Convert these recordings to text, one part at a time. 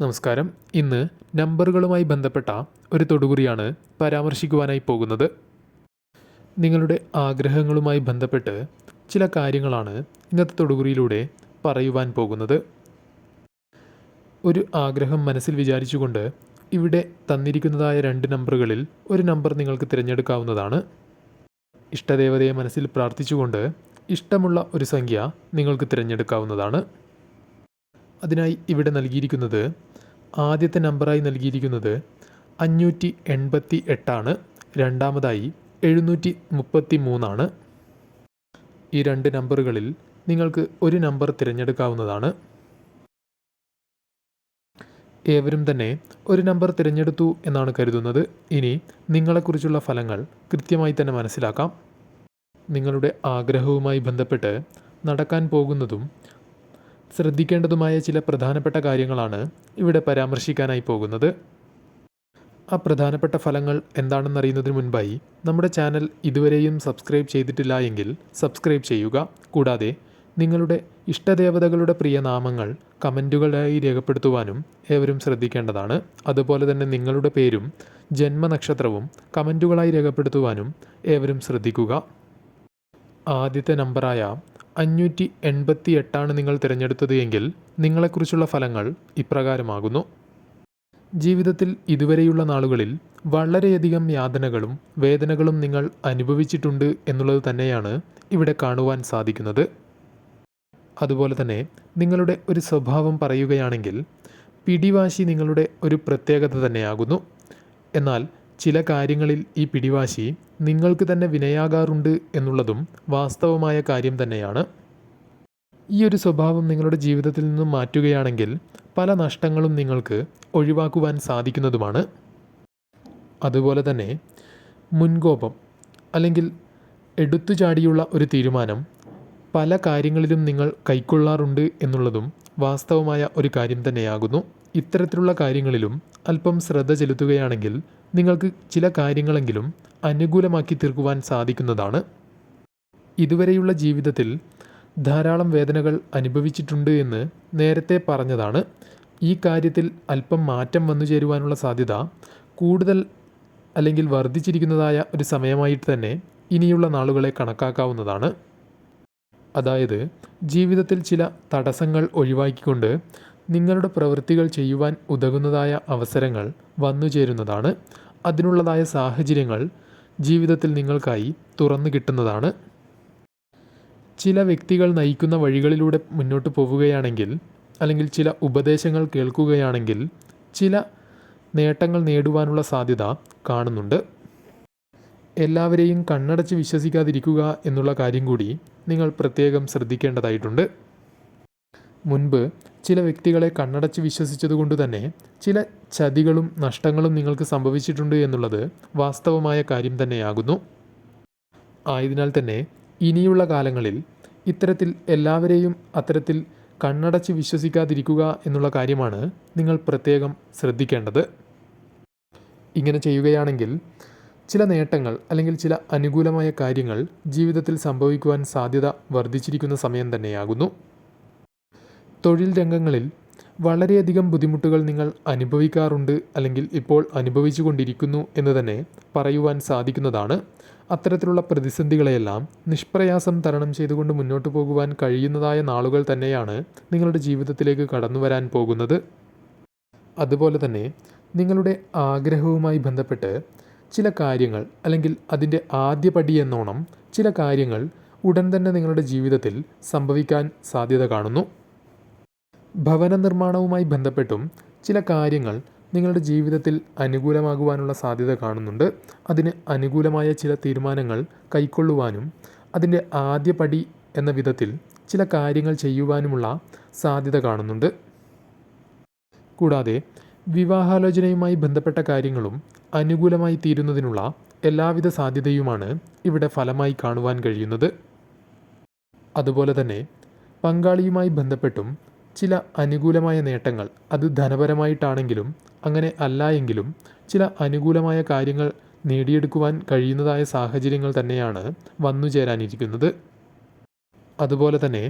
നമസ്കാരം. ഇന്ന് നമ്പറുകളുമായി ബന്ധപ്പെട്ട ഒരു തൊടുകുറിയാണ് പരാമർശിക്കുവാനായി പോകുന്നത്. നിങ്ങളുടെ ആഗ്രഹങ്ങളുമായി ബന്ധപ്പെട്ട് ചില കാര്യങ്ങളാണ് ഇന്നത്തെ തൊടുകുറിയിലൂടെ പറയുവാൻ പോകുന്നത്. ഒരു ആഗ്രഹം മനസ്സിൽ വിചാരിച്ചുകൊണ്ട് ഇവിടെ തന്നിരിക്കുന്നതായ രണ്ട് നമ്പറുകളിൽ ഒരു നമ്പർ നിങ്ങൾക്ക് തിരഞ്ഞെടുക്കാവുന്നതാണ്. ഇഷ്ടദേവതയെ മനസ്സിൽ പ്രാർത്ഥിച്ചുകൊണ്ട് ഇഷ്ടമുള്ള ഒരു സംഖ്യ നിങ്ങൾക്ക് തിരഞ്ഞെടുക്കാവുന്നതാണ്. അതിനായി ഇവിടെ നൽകിയിരിക്കുന്നത് ആദ്യത്തെ നമ്പറായി നൽകിയിരിക്കുന്നത് അഞ്ഞൂറ്റി എൺപത്തി എട്ടാണ് രണ്ടാമതായി എഴുന്നൂറ്റി മുപ്പത്തി മൂന്നാണ് ഈ രണ്ട് നമ്പറുകളിൽ നിങ്ങൾക്ക് ഒരു നമ്പർ തിരഞ്ഞെടുക്കാവുന്നതാണ്. ഏവരും തന്നെ ഒരു നമ്പർ തിരഞ്ഞെടുത്തു എന്നാണ് കരുതുന്നത്. ഇനി നിങ്ങളെക്കുറിച്ചുള്ള ഫലങ്ങൾ കൃത്യമായി തന്നെ മനസ്സിലാക്കാം. നിങ്ങളുടെ ആഗ്രഹവുമായി ബന്ധപ്പെട്ട് നടക്കാൻ പോകുന്നതും ശ്രദ്ധിക്കേണ്ടതുമായ ചില പ്രധാനപ്പെട്ട കാര്യങ്ങളാണ് ഇവിടെ പരാമർശിക്കാനായി പോകുന്നത്. ആ പ്രധാനപ്പെട്ട ഫലങ്ങൾ എന്താണെന്നറിയുന്നതിന് മുൻപായി നമ്മുടെ ചാനൽ ഇതുവരെയും സബ്സ്ക്രൈബ് ചെയ്തിട്ടില്ല എങ്കിൽ സബ്സ്ക്രൈബ് ചെയ്യുക. കൂടാതെ നിങ്ങളുടെ ഇഷ്ടദേവതകളുടെ പ്രിയ നാമങ്ങൾ കമന്റുകളായി രേഖപ്പെടുത്തുവാനും ഏവരും ശ്രദ്ധിക്കേണ്ടതാണ്. അതുപോലെ തന്നെ നിങ്ങളുടെ പേരും ജന്മനക്ഷത്രവും കമന്റുകളായി രേഖപ്പെടുത്തുവാനും ഏവരും ശ്രദ്ധിക്കുക. ആദ്യത്തെ നമ്പറായ അഞ്ഞൂറ്റി എൺപത്തി എട്ടാണ് നിങ്ങൾ തിരഞ്ഞെടുത്തത് എങ്കിൽ നിങ്ങളെക്കുറിച്ചുള്ള ഫലങ്ങൾ ഇപ്രകാരമാകുന്നു. ജീവിതത്തിൽ ഇതുവരെയുള്ള നാളുകളിൽ വളരെയധികം യാതനകളും വേദനകളും നിങ്ങൾ അനുഭവിച്ചിട്ടുണ്ട് എന്നുള്ളത് തന്നെയാണ് ഇവിടെ കാണുവാൻ സാധിക്കുന്നത്. അതുപോലെ തന്നെ നിങ്ങളുടെ ഒരു സ്വഭാവം പറയുകയാണെങ്കിൽ പിടിവാശി നിങ്ങളുടെ ഒരു പ്രത്യേകത തന്നെയാകുന്നു. എന്നാൽ ചില കാര്യങ്ങളിൽ ഈ പിടിവാശി നിങ്ങൾക്ക് തന്നെ വിനയാകാറുണ്ട് എന്നുള്ളതും വാസ്തവമായ കാര്യം തന്നെയാണ്. ഈ ഒരു സ്വഭാവം നിങ്ങളുടെ ജീവിതത്തിൽ നിന്നും മാറ്റുകയാണെങ്കിൽ പല നഷ്ടങ്ങളും നിങ്ങൾക്ക് ഒഴിവാക്കുവാൻ സാധിക്കുന്നതുമാണ്. അതുപോലെ തന്നെ മുൻകോപം അല്ലെങ്കിൽ എടുത്തുചാടിയുള്ള ഒരു തീരുമാനം പല കാര്യങ്ങളിലും നിങ്ങൾ കൈക്കൊള്ളാറുണ്ട് എന്നുള്ളതും വാസ്തവമായ ഒരു കാര്യം തന്നെയാകുന്നു. ഇത്തരത്തിലുള്ള കാര്യങ്ങളിലും അല്പം ശ്രദ്ധ ചെലുത്തുകയാണെങ്കിൽ നിങ്ങൾക്ക് ചില കാര്യങ്ങളെങ്കിലും അനുകൂലമാക്കി തീർക്കുവാൻ സാധിക്കുന്നതാണ്. ഇതുവരെയുള്ള ജീവിതത്തിൽ ധാരാളം വേദനകൾ അനുഭവിച്ചിട്ടുണ്ട് എന്ന് നേരത്തെ പറഞ്ഞതാണ്. ഈ കാര്യത്തിൽ അല്പം മാറ്റം വന്നു ചേരുവാനുള്ള സാധ്യത കൂടുതൽ അല്ലെങ്കിൽ വർദ്ധിച്ചിരിക്കുന്നതായ ഒരു സമയമായിട്ട് തന്നെ ഇനിയുള്ള നാളുകളെ കണക്കാക്കാവുന്നതാണ്. അതായത് ജീവിതത്തിൽ ചില തടസ്സങ്ങൾ ഒഴിവാക്കിക്കൊണ്ട് നിങ്ങളുടെ പ്രവൃത്തികൾ ചെയ്യുവാൻ ഉതകുന്നതായ അവസരങ്ങൾ വന്നുചേരുന്നതാണ്. അതിനുള്ളതായ സാഹചര്യങ്ങൾ ജീവിതത്തിൽ നിങ്ങൾക്കായി തുറന്നു കിട്ടുന്നതാണ്. ചില വ്യക്തികൾ നയിക്കുന്ന വഴികളിലൂടെ മുന്നോട്ട് പോവുകയാണെങ്കിൽ അല്ലെങ്കിൽ ചില ഉപദേശങ്ങൾ കേൾക്കുകയാണെങ്കിൽ ചില നേട്ടങ്ങൾ നേടുവാനുള്ള സാധ്യത കാണുന്നുണ്ട്. എല്ലാവരെയും കണ്ണടച്ച് വിശ്വസിക്കാതിരിക്കുക എന്നുള്ള കാര്യം കൂടി നിങ്ങൾ പ്രത്യേകം ശ്രദ്ധിക്കേണ്ടതായിട്ടുണ്ട്. മുൻപ് ചില വ്യക്തികളെ കണ്ണടച്ച് വിശ്വസിച്ചതുകൊണ്ട് തന്നെ ചില ചതികളും നഷ്ടങ്ങളും നിങ്ങൾക്ക് സംഭവിച്ചിട്ടുണ്ട് എന്നുള്ളത് വാസ്തവമായ കാര്യം തന്നെയാകുന്നു. ആയതിനാൽ തന്നെ ഇനിയുള്ള കാലങ്ങളിൽ ഇത്തരത്തിൽ എല്ലാവരെയും അത്തരത്തിൽ കണ്ണടച്ച് വിശ്വസിക്കാതിരിക്കുക എന്നുള്ള കാര്യമാണ് നിങ്ങൾ പ്രത്യേകം ശ്രദ്ധിക്കേണ്ടത്. ഇങ്ങനെ ചെയ്യുകയാണെങ്കിൽ ചില നേട്ടങ്ങൾ അല്ലെങ്കിൽ ചില അനുകൂലമായ കാര്യങ്ങൾ ജീവിതത്തിൽ സംഭവിക്കുവാൻ സാധ്യത വർദ്ധിച്ചിരിക്കുന്ന സമയം തന്നെയാകുന്നു. തൊഴിൽ രംഗങ്ങളിൽ വളരെയധികം ബുദ്ധിമുട്ടുകൾ നിങ്ങൾ അനുഭവിക്കാറുണ്ട് അല്ലെങ്കിൽ ഇപ്പോൾ അനുഭവിച്ചു കൊണ്ടിരിക്കുന്നു എന്ന് തന്നെ പറയുവാൻ സാധിക്കുന്നതാണ്. അത്തരത്തിലുള്ള പ്രതിസന്ധികളെയെല്ലാം നിഷ്പ്രയാസം തരണം ചെയ്തുകൊണ്ട് മുന്നോട്ട് പോകുവാൻ കഴിയുന്നതായ നാളുകൾ തന്നെയാണ് നിങ്ങളുടെ ജീവിതത്തിലേക്ക് കടന്നു വരാൻ പോകുന്നത്. അതുപോലെ തന്നെ നിങ്ങളുടെ ആഗ്രഹവുമായി ബന്ധപ്പെട്ട് ചില കാര്യങ്ങൾ അല്ലെങ്കിൽ അതിന്റെ ആദ്യ പടി എന്നോണം ചില കാര്യങ്ങൾ ഉടൻ തന്നെ നിങ്ങളുടെ ജീവിതത്തിൽ സംഭവിക്കാൻ സാധ്യത കാണുന്നു. ഭവന നിർമ്മാണവുമായി ബന്ധപ്പെട്ടും ചില കാര്യങ്ങൾ നിങ്ങളുടെ ജീവിതത്തിൽ അനുകൂലമാകുവാനുള്ള സാധ്യത കാണുന്നുണ്ട്. അതിന് അനുകൂലമായ ചില തീരുമാനങ്ങൾ കൈക്കൊള്ളുവാനും അതിന്റെ ആദ്യ പടി എന്ന വിധത്തിൽ ചില കാര്യങ്ങൾ ചെയ്യുവാനുമുള്ള സാധ്യത കാണുന്നുണ്ട്. കൂടാതെ വിവാഹാലോചനയുമായി ബന്ധപ്പെട്ട കാര്യങ്ങളും അനുകൂലമായി തീരുന്നതിനുള്ള എല്ലാവിധ സാധ്യതയുമാണ് ഇവിടെ ഫലമായി കാണുവാൻ കഴിയുന്നത്. അതുപോലെ തന്നെ പങ്കാളിയുമായി ബന്ധപ്പെട്ടും ചില അനുകൂലമായ നേട്ടങ്ങൾ അത് ധനപരമായിട്ടാണെങ്കിലും അങ്ങനെ അല്ല എങ്കിലും ചില അനുകൂലമായ കാര്യങ്ങൾ നേടിയെടുക്കുവാൻ കഴിയുന്നതായ സാഹചര്യങ്ങൾ തന്നെയാണ് വന്നു ചേരാനിരിക്കുന്നത്. അതുപോലെ തന്നെ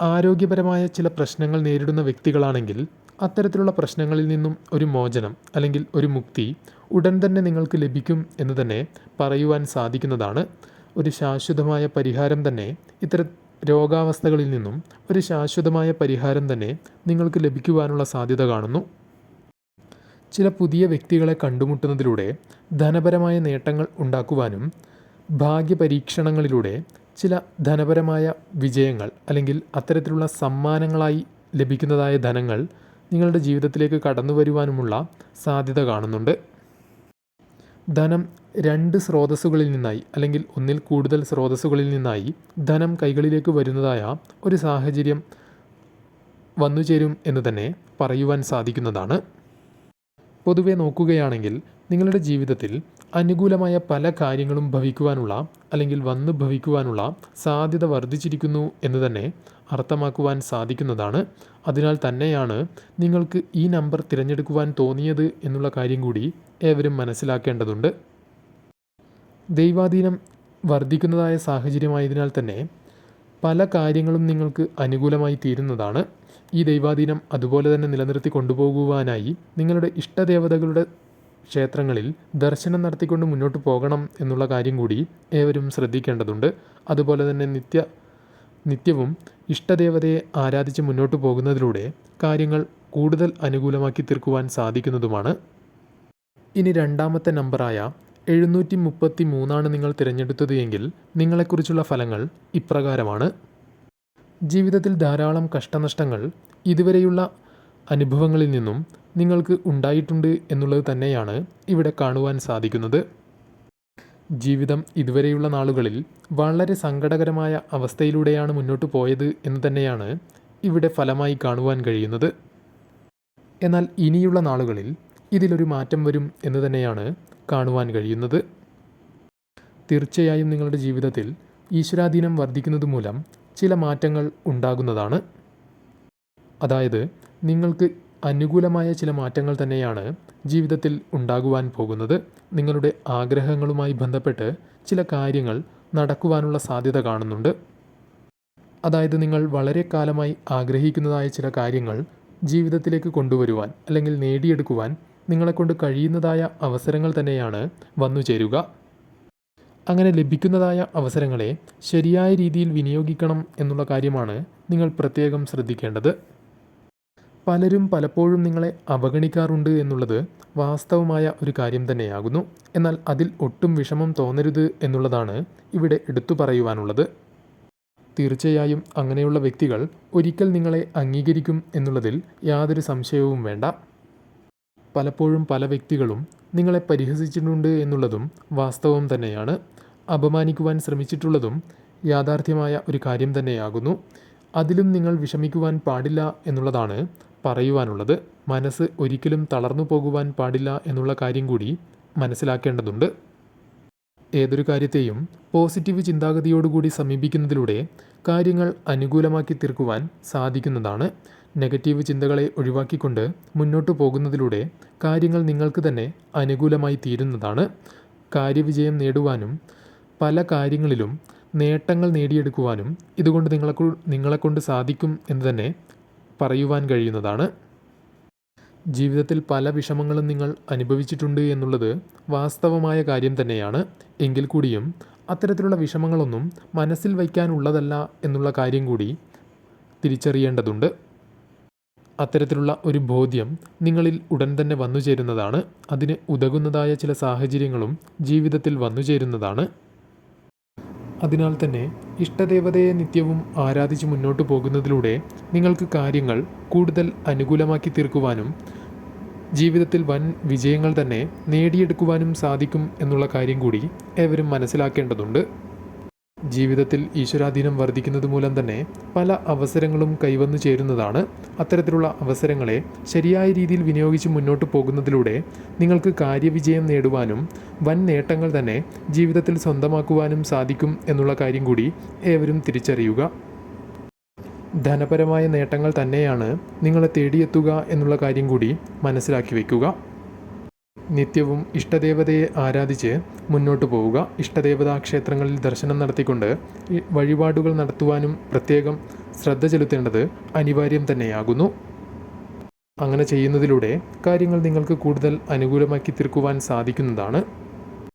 ആരോഗ്യപരമായ ചില പ്രശ്നങ്ങൾ നേരിടുന്ന വ്യക്തികളാണെങ്കിൽ അത്തരത്തിലുള്ള പ്രശ്നങ്ങളിൽ നിന്നും ഒരു മോചനം അല്ലെങ്കിൽ ഒരു മുക്തി ഉടൻ തന്നെ നിങ്ങൾക്ക് ലഭിക്കും എന്ന് തന്നെ പറയുവാൻ സാധിക്കുന്നതാണ്. ഒരു ശാശ്വതമായ പരിഹാരം തന്നെ ഇത്തരം രോഗാവസ്ഥകളിൽ നിന്നും ഒരു ശാശ്വതമായ പരിഹാരം തന്നെ നിങ്ങൾക്ക് ലഭിക്കുവാനുള്ള സാധ്യത കാണുന്നു. ചില പുതിയ വ്യക്തികളെ കണ്ടുമുട്ടുന്നതിലൂടെ ധനപരമായ നേട്ടങ്ങൾ ഉണ്ടാക്കുവാനും ഭാഗ്യപരീക്ഷണങ്ങളിലൂടെ ചില ധനപരമായ വിജയങ്ങൾ അല്ലെങ്കിൽ അത്തരത്തിലുള്ള സമ്മാനങ്ങളായി ലഭിക്കുന്നതായ ധനങ്ങൾ നിങ്ങളുടെ ജീവിതത്തിലേക്ക് കടന്നു വരുവാനുമുള്ള സാധ്യത കാണുന്നുണ്ട്. ധനം രണ്ട് സ്രോതസ്സുകളിൽ നിന്നായി അല്ലെങ്കിൽ ഒന്നിൽ കൂടുതൽ സ്രോതസ്സുകളിൽ നിന്നായി ധനം കൈകളിലേക്ക് വരുന്നതായ ഒരു സാഹചര്യം വന്നുചേരും എന്ന് തന്നെ പറയുവാൻ സാധിക്കുന്നതാണ്. പൊതുവെ നോക്കുകയാണെങ്കിൽ നിങ്ങളുടെ ജീവിതത്തിൽ അനുകൂലമായ പല കാര്യങ്ങളും ഭവിക്കുവാനുള്ള അല്ലെങ്കിൽ വന്നു ഭവിക്കുവാനുള്ള സാധ്യത വർദ്ധിച്ചിരിക്കുന്നു എന്ന് തന്നെ അർത്ഥമാക്കുവാൻ സാധിക്കുന്നതാണ്. അതിനാൽ തന്നെയാണ് നിങ്ങൾക്ക് ഈ നമ്പർ തിരഞ്ഞെടുക്കുവാൻ തോന്നിയത് എന്നുള്ള കാര്യം കൂടി ഏവരും മനസ്സിലാക്കേണ്ടതുണ്ട്. ദൈവാധീനം വർദ്ധിക്കുന്നതായ സാഹചര്യമായതിനാൽ തന്നെ പല കാര്യങ്ങളും നിങ്ങൾക്ക് അനുകൂലമായി തീരുന്നതാണ്. ഈ ദൈവാധീനം അതുപോലെ തന്നെ നിലനിർത്തി കൊണ്ടുപോകുവാനായി നിങ്ങളുടെ ഇഷ്ടദേവതകളുടെ ക്ഷേത്രങ്ങളിൽ ദർശനം നടത്തിക്കൊണ്ട് മുന്നോട്ട് പോകണം എന്നുള്ള കാര്യം കൂടി ഏവരും ശ്രദ്ധിക്കേണ്ടതുണ്ട്. അതുപോലെ തന്നെ നിത്യ നിത്യവും ഇഷ്ടദേവതയെ ആരാധിച്ച് മുന്നോട്ട് പോകുന്നതിലൂടെ കാര്യങ്ങൾ കൂടുതൽ അനുകൂലമാക്കി തീർക്കുവാൻ സാധിക്കുന്നതുമാണ്. ഇനി രണ്ടാമത്തെ നമ്പറായ എഴുന്നൂറ്റി മുപ്പത്തി മൂന്നാണ് നിങ്ങൾ തിരഞ്ഞെടുത്തത് എങ്കിൽ നിങ്ങളെക്കുറിച്ചുള്ള ഫലങ്ങൾ ഇപ്രകാരമാണ്. ജീവിതത്തിൽ ധാരാളം കഷ്ടനഷ്ടങ്ങൾ ഇതുവരെയുള്ള അനുഭവങ്ങളിൽ നിന്നും നിങ്ങൾക്ക് ഉണ്ടായിട്ടുണ്ട് എന്നുള്ളത് തന്നെയാണ് ഇവിടെ കാണുവാൻ സാധിക്കുന്നത്. ജീവിതം ഇതുവരെയുള്ള നാളുകളിൽ വളരെ സങ്കടകരമായ അവസ്ഥയിലൂടെയാണ് മുന്നോട്ട് പോയത് എന്ന് തന്നെയാണ് ഇവിടെ ഫലമായി കാണുവാൻ കഴിയുന്നത്. എന്നാൽ ഇനിയുള്ള നാളുകളിൽ ഇതിലൊരു മാറ്റം വരും എന്ന് തന്നെയാണ് കാണുവാൻ കഴിയുന്നത്. തീർച്ചയായും നിങ്ങളുടെ ജീവിതത്തിൽ ഈശ്വരാധീനം വർദ്ധിക്കുന്നത് മൂലം ചില മാറ്റങ്ങൾ ഉണ്ടാകുന്നതാണ്. അതായത് നിങ്ങൾക്ക് അനുകൂലമായ ചില മാറ്റങ്ങൾ തന്നെയാണ് ജീവിതത്തിൽ ഉണ്ടാകുവാൻ പോകുന്നത്. നിങ്ങളുടെ ആഗ്രഹങ്ങളുമായി ബന്ധപ്പെട്ട് ചില കാര്യങ്ങൾ നടക്കുവാനുള്ള സാധ്യത കാണുന്നുണ്ട്. അതായത് നിങ്ങൾ വളരെ കാലമായി ആഗ്രഹിക്കുന്നതായ ചില കാര്യങ്ങൾ ജീവിതത്തിലേക്ക് കൊണ്ടുവരുവാൻ അല്ലെങ്കിൽ നേടിയെടുക്കുവാൻ നിങ്ങളെക്കൊണ്ട് കഴിയുന്നതായ അവസരങ്ങൾ തന്നെയാണ് വന്നു ചേരുക. അങ്ങനെ ലഭിക്കുന്നതായ അവസരങ്ങളെ ശരിയായ രീതിയിൽ വിനിയോഗിക്കണം എന്നുള്ള കാര്യമാണ് നിങ്ങൾ പ്രത്യേകം ശ്രദ്ധിക്കേണ്ടത്. പലരും പലപ്പോഴും നിങ്ങളെ അവഗണിക്കാറുണ്ട് എന്നുള്ളത് വാസ്തവമായ ഒരു കാര്യം തന്നെയാകുന്നു. എന്നാൽ അതിൽ ഒട്ടും വിഷമം തോന്നരുത് എന്നുള്ളതാണ് ഇവിടെ എടുത്തു പറയുവാനുള്ളത്. തീർച്ചയായും അങ്ങനെയുള്ള വ്യക്തികൾ ഒരിക്കൽ നിങ്ങളെ അംഗീകരിക്കും എന്നുള്ളതിൽ യാതൊരു സംശയവും വേണ്ട. പലപ്പോഴും പല വ്യക്തികളും നിങ്ങളെ പരിഹസിച്ചിട്ടുണ്ട് എന്നുള്ളതും വാസ്തവം തന്നെയാണ്. അപമാനിക്കുവാൻ ശ്രമിച്ചിട്ടുള്ളതും യാഥാർത്ഥ്യമായ ഒരു കാര്യം തന്നെയാകുന്നു. അതിലും നിങ്ങൾ വിഷമിക്കുവാൻ പാടില്ല എന്നുള്ളതാണ് പറയുവാനുള്ളത്. മനസ്സ് ഒരിക്കലും തളർന്നു പോകുവാൻ പാടില്ല എന്നുള്ള കാര്യം കൂടി മനസ്സിലാക്കേണ്ടതുണ്ട്. ഏതൊരു കാര്യത്തെയും പോസിറ്റീവ് ചിന്താഗതിയോടുകൂടി സമീപിക്കുന്നതിലൂടെ കാര്യങ്ങൾ അനുകൂലമാക്കി തീർക്കുവാൻ സാധിക്കുന്നതാണ്. നെഗറ്റീവ് ചിന്തകളെ ഒഴിവാക്കിക്കൊണ്ട് മുന്നോട്ട് പോകുന്നതിലൂടെ കാര്യങ്ങൾ നിങ്ങൾക്ക് തന്നെ അനുകൂലമായി തീരുന്നതാണ്. കാര്യവിജയം നേടുവാനും പല കാര്യങ്ങളിലും നേട്ടങ്ങൾ നേടിയെടുക്കുവാനും ഇതുകൊണ്ട് നിങ്ങളെ നിങ്ങളെക്കൊണ്ട് സാധിക്കും എന്ന് തന്നെ പറയുവാൻ കഴിയുന്നതാണ്. ജീവിതത്തിൽ പല വിഷമങ്ങളും നിങ്ങൾ അനുഭവിച്ചിട്ടുണ്ട് എന്നുള്ളത് വാസ്തവമായ കാര്യം തന്നെയാണ്. എങ്കിൽ കൂടിയും അത്തരത്തിലുള്ള വിഷമങ്ങളൊന്നും മനസ്സിൽ വയ്ക്കാനുള്ളതല്ല എന്നുള്ള കാര്യം കൂടി തിരിച്ചറിയേണ്ടതുണ്ട്. അത്തരത്തിലുള്ള ഒരു ബോധ്യം നിങ്ങളിൽ ഉടൻ തന്നെ വന്നു ചേരുന്നതാണ്. അതിന് ഉതകുന്നതായ ചില സാഹചര്യങ്ങളും ജീവിതത്തിൽ വന്നു ചേരുന്നതാണ്. അതിനാൽ തന്നെ ഇഷ്ടദേവതയെ നിത്യവും ആരാധിച്ച് മുന്നോട്ട് പോകുന്നതിലൂടെ നിങ്ങൾക്ക് കാര്യങ്ങൾ കൂടുതൽ അനുകൂലമാക്കി തീർക്കുവാനും ജീവിതത്തിൽ വൻ വിജയങ്ങൾ തന്നെ നേടിയെടുക്കുവാനും സാധിക്കും എന്നുള്ള കാര്യം കൂടി ഏവരും മനസ്സിലാക്കേണ്ടതുണ്ട്. ജീവിതത്തിൽ ഈശ്വരാധീനം വർദ്ധിക്കുന്നത് മൂലം തന്നെ പല അവസരങ്ങളും കൈവന്നു ചേരുന്നതാണ്. അത്തരത്തിലുള്ള അവസരങ്ങളെ ശരിയായ രീതിയിൽ വിനിയോഗിച്ച് മുന്നോട്ട് പോകുന്നതിലൂടെ നിങ്ങൾക്ക് കാര്യവിജയം നേടുവാനും വൻ നേട്ടങ്ങൾ തന്നെ ജീവിതത്തിൽ സ്വന്തമാക്കുവാനും സാധിക്കും എന്നുള്ള കാര്യം കൂടി ഏവരും തിരിച്ചറിയുക. ധനപരമായ നേട്ടങ്ങൾ തന്നെയാണ് നിങ്ങളെ തേടിയെത്തുക എന്നുള്ള കാര്യം കൂടി മനസ്സിലാക്കി വയ്ക്കുക. നിത്യവും ഇഷ്ടദേവതയെ ആരാധിച്ച് മുന്നോട്ട് പോവുക. ഇഷ്ടദേവതാ ക്ഷേത്രങ്ങളിൽ ദർശനം നടത്തിക്കൊണ്ട് വഴിപാടുകൾ നടത്തുവാനും പ്രത്യേകം ശ്രദ്ധ ചെലുത്തേണ്ടത് അനിവാര്യം തന്നെയാകുന്നു. അങ്ങനെ ചെയ്യുന്നതിലൂടെ കാര്യങ്ങൾ നിങ്ങൾക്ക് കൂടുതൽ അനുകൂലമാക്കി തീർക്കുവാൻ സാധിക്കുന്നതാണ്.